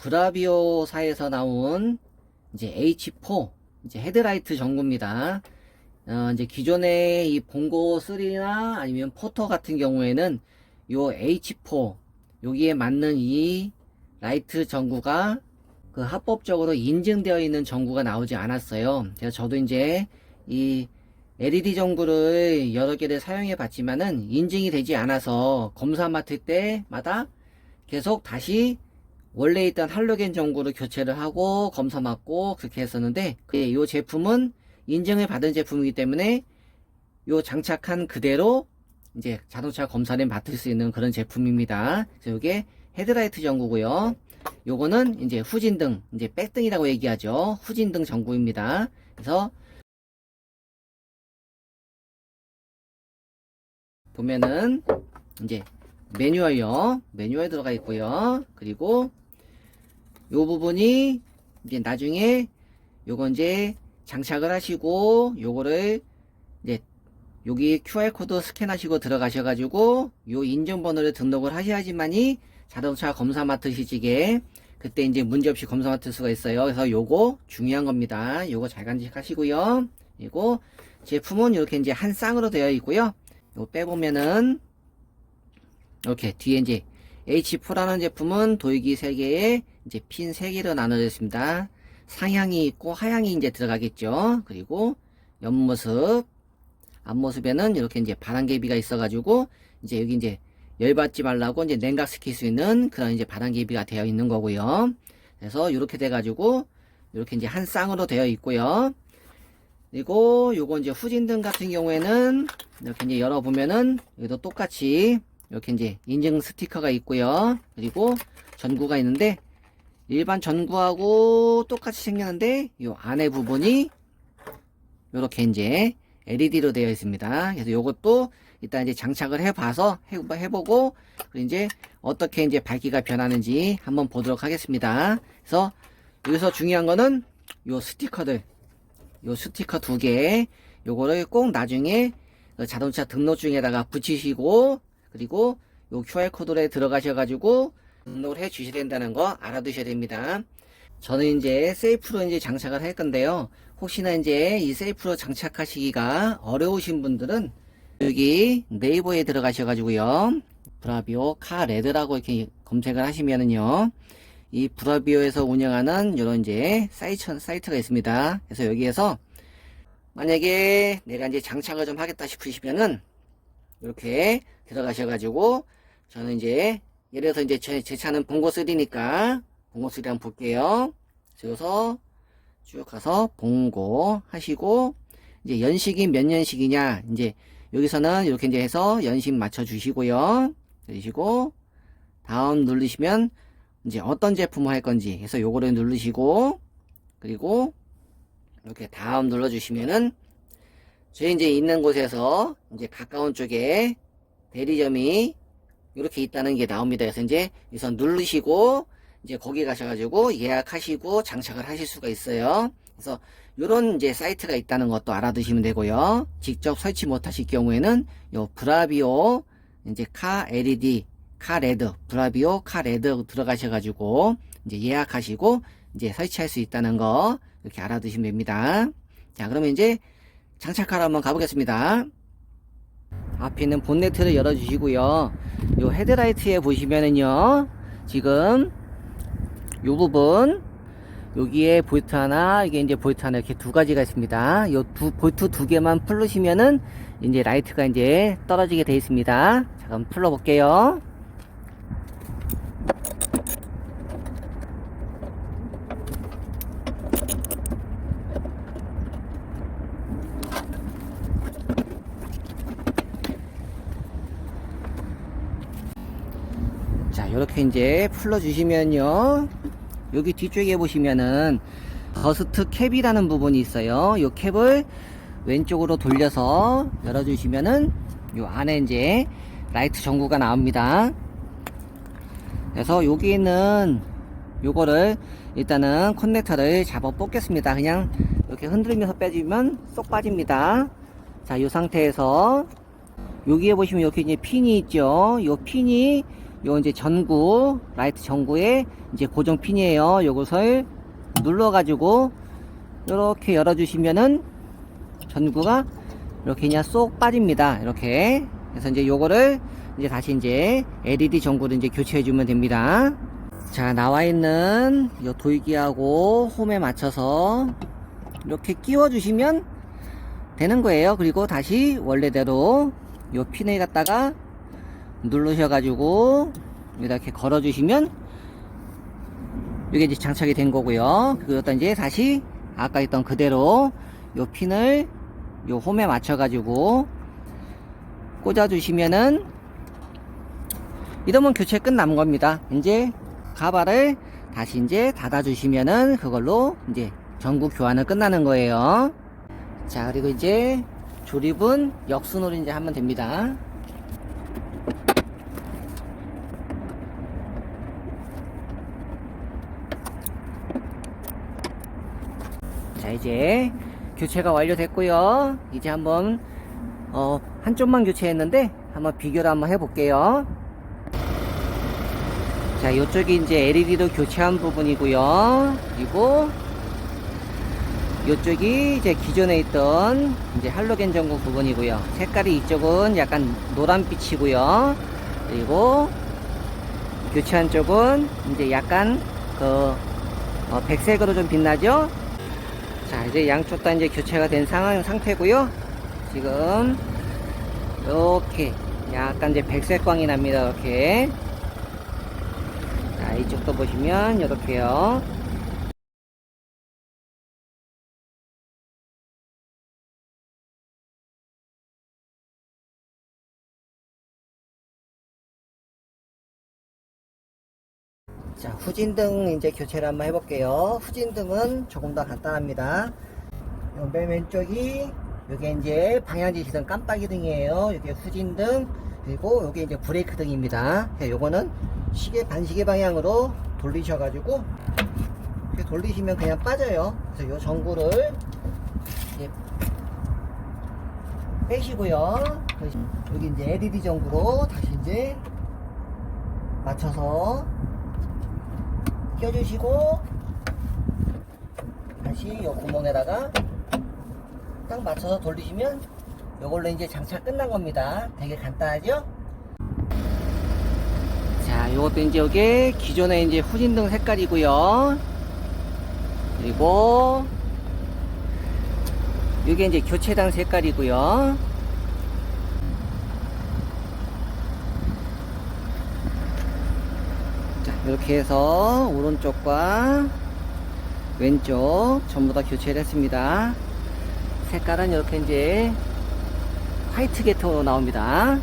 브라비오사에서 나온 이제 H4 이제 헤드라이트 전구입니다. 어, 이제 기존의 이 봉고 3나 아니면 포터 같은 경우에는 요 H4 여기에 맞는 이 라이트 전구가 그 합법적으로 인증되어 있는 전구가 나오지 않았어요. 그래서 저도 이제 이 LED 전구를 여러 개를 사용해 봤지만은 인증이 되지 않아서 검사 맡을 때마다 계속 다시 원래 있던 할로겐 전구를 교체를 하고 검사 맡고 그렇게 했었는데 이 제품은 인증을 받은 제품이기 때문에 요 장착한 그대로 이제 자동차 검사를 맡을 수 있는 그런 제품입니다. 그래서 이게 헤드라이트 전구고요. 요거는 이제 후진등, 이제 백등이라고 얘기하죠. 후진등 전구입니다. 그래서 보면은 이제 매뉴얼요. 매뉴얼 들어가 있고요. 그리고 요 부분이 이제 나중에 요거 이제 장착을 하시고 요거를 이제 여기 QR코드 스캔하시고 들어가셔가지고 요 인증번호를 등록을 하셔야지만이 자동차 검사 맡으시지게 그때 이제 문제없이 검사 맡을 수가 있어요. 그래서 요거 중요한 겁니다. 요거 잘 간직하시고요. 그리고 제품은 이렇게 이제 한 쌍으로 되어 있고요. 요 빼보면은 이렇게 뒤에 이제 H4라는 제품은 도입기 3개에 이제 핀 3개로 나눠져 있습니다. 상향이 있고 하향이 이제 들어가겠죠. 그리고 옆모습, 앞모습에는 이렇게 이제 바람개비가 있어가지고 이제 여기 이제 열받지 말라고 이제 냉각시킬 수 있는 그런 이제 바람개비가 되어 있는 거고요. 그래서 이렇게 돼가지고 이렇게 이제 한 쌍으로 되어 있고요. 그리고 요거 이제 후진등 같은 경우에는 이렇게 이제 열어보면은 여기도 똑같이 이렇게 이제 인증 스티커가 있고요. 그리고 전구가 있는데 일반 전구하고 똑같이 생겼는데 요 안에 부분이 이렇게 이제 LED로 되어 있습니다. 그래서 요것도 일단 이제 장착을 해봐서 해- 해보고 이제 어떻게 이제 밝기가 변하는지 한번 보도록 하겠습니다. 그래서 여기서 중요한 거는 요 스티커들 요 스티커 두 개, 요거를 꼭 나중에 그 자동차 등록증에다가 붙이시고, 그리고 요 QR코드에 들어가셔가지고 등록을 해 주셔야 된다는 거 알아두셔야 됩니다. 저는 이제 세이프로 이제 장착을 할 건데요. 혹시나 이제 이 세이프로 장착하시기가 어려우신 분들은 여기 네이버에 들어가셔가지고요. 브라비오 카 레드라고 이렇게 검색을 하시면은요. 이 브라비오에서 운영하는 이런 이제 사이트, 사이트가 있습니다. 그래서 여기에서 만약에 내가 이제 장착을 좀 하겠다 싶으시면은 이렇게 들어가셔가지고 저는 이제 예를 들어서 이제 제, 제 차는 봉고 3니까 봉고 3 한번 볼게요. 그래서 쭉 가서 봉고 하시고 이제 연식이 몇 년식이냐 이제 여기서는 이렇게 이제 해서 연식 맞춰 주시고요. 그러시고 다음 누르시면 이제 어떤 제품을 할 건지 해서 요거를 누르시고 그리고 이렇게 다음 눌러 주시면은 저희 이제 있는 곳에서 이제 가까운 쪽에 대리점이 이렇게 있다는 게 나옵니다. 그래서 이제 여기서 누르시고 이제 거기 가셔가지고 예약하시고 장착을 하실 수가 있어요. 그래서 이런 이제 사이트가 있다는 것도 알아두시면 되고요. 직접 설치 못하실 경우에는 요 브라비오 이제 카 LED 카 레드 브라비오 카 레드 들어가셔가지고 이제 예약하시고 이제 설치할 수 있다는 거 이렇게 알아두시면 됩니다. 자 그러면 이제 장착하러 한번 가보겠습니다. 앞에 있는 본네트를 열어주시고요. 요 헤드라이트에 보시면은요 지금 요 부분 여기에 볼트 하나 이게 이제 볼트 하나 이렇게 두 가지가 있습니다. 요 두 볼트 두 개만 풀르시면은 이제 라이트가 이제 떨어지게 되어 있습니다. 자 그럼 풀러 볼게요. 이렇게 이제 풀어주시면요. 여기 뒤쪽에 보시면은 더스트 캡이라는 부분이 있어요. 이 캡을 왼쪽으로 돌려서 열어주시면은 요 안에 이제 라이트 전구가 나옵니다. 그래서 여기 있는 요거를 일단은 커넥터를 잡아 뽑겠습니다. 그냥 이렇게 흔들면서 빼주면 쏙 빠집니다. 자, 이 상태에서 여기에 보시면 이렇게 이제 핀이 있죠. 이 핀이 요 이제 전구, 라이트 전구에 이제 고정 핀이에요. 요것을 눌러 가지고 이렇게 열어 주시면은 전구가 이렇게 그냥 쏙 빠집니다. 이렇게. 그래서 이제 요거를 이제 다시 이제 LED 전구를 이제 교체해 주면 됩니다. 자, 나와 있는 요 도이기하고 홈에 맞춰서 이렇게 끼워 주시면 되는 거예요. 그리고 다시 원래대로 요 핀을 갖다가 누르셔가지고 이렇게 걸어주시면 이게 이제 장착이 된 거고요. 그것도 이제 다시 아까 있던 그대로 요 핀을 요 홈에 맞춰가지고 꽂아주시면은 이러면 교체 끝난 겁니다. 이제 가발을 다시 이제 닫아주시면은 그걸로 이제 전구 교환은 끝나는 거예요. 자 그리고 이제 조립은 역순으로 이제 하면 됩니다. 자 이제 교체가 완료됐고요. 이제 한번 어, 한쪽만 교체했는데 한번 비교를 한번 해볼게요. 자 이쪽이 이제 LED로 교체한 부분이고요. 그리고 이쪽이 이제 기존에 있던 이제 할로겐 전구 부분이고요. 색깔이 이쪽은 약간 노란빛이고요. 그리고 교체한 쪽은 이제 약간 그 어, 백색으로 좀 빛나죠 자 이제 양쪽 다 이제 교체가 된 상황 상태고요. 지금 이렇게 약간 이제 백색광이 납니다 이렇게. 자 이쪽도 보시면 이렇게요 후진등 이제 교체를 한번 해볼게요. 후진등은 조금 더 간단합니다. 요맨 왼쪽이 요게 이제 방향지 시선 깜빡이 등이에요. 요게 후진등 그리고 요게 이제 브레이크 등입니다. 예, 요거는 시계 반시계 방향으로 돌리셔가지고 이렇게 돌리시면 그냥 빠져요. 그래서 요 전구를 빼시고요. 여기 이제 LED 전구로 다시 이제 맞춰서 껴주시고 다시 이 구멍에다가 딱 맞춰서 돌리시면 이걸로 이제 장착 끝난 겁니다. 되게 간단하죠? 자 이것도 이제 이게 기존에 이제 후진등 색깔이고요. 그리고 이게 이제 교체당 색깔이고요 자 이렇게 해서 오른쪽과 왼쪽 전부 다 교체를 했습니다. 색깔은 이렇게 이제 화이트 계통으로 나옵니다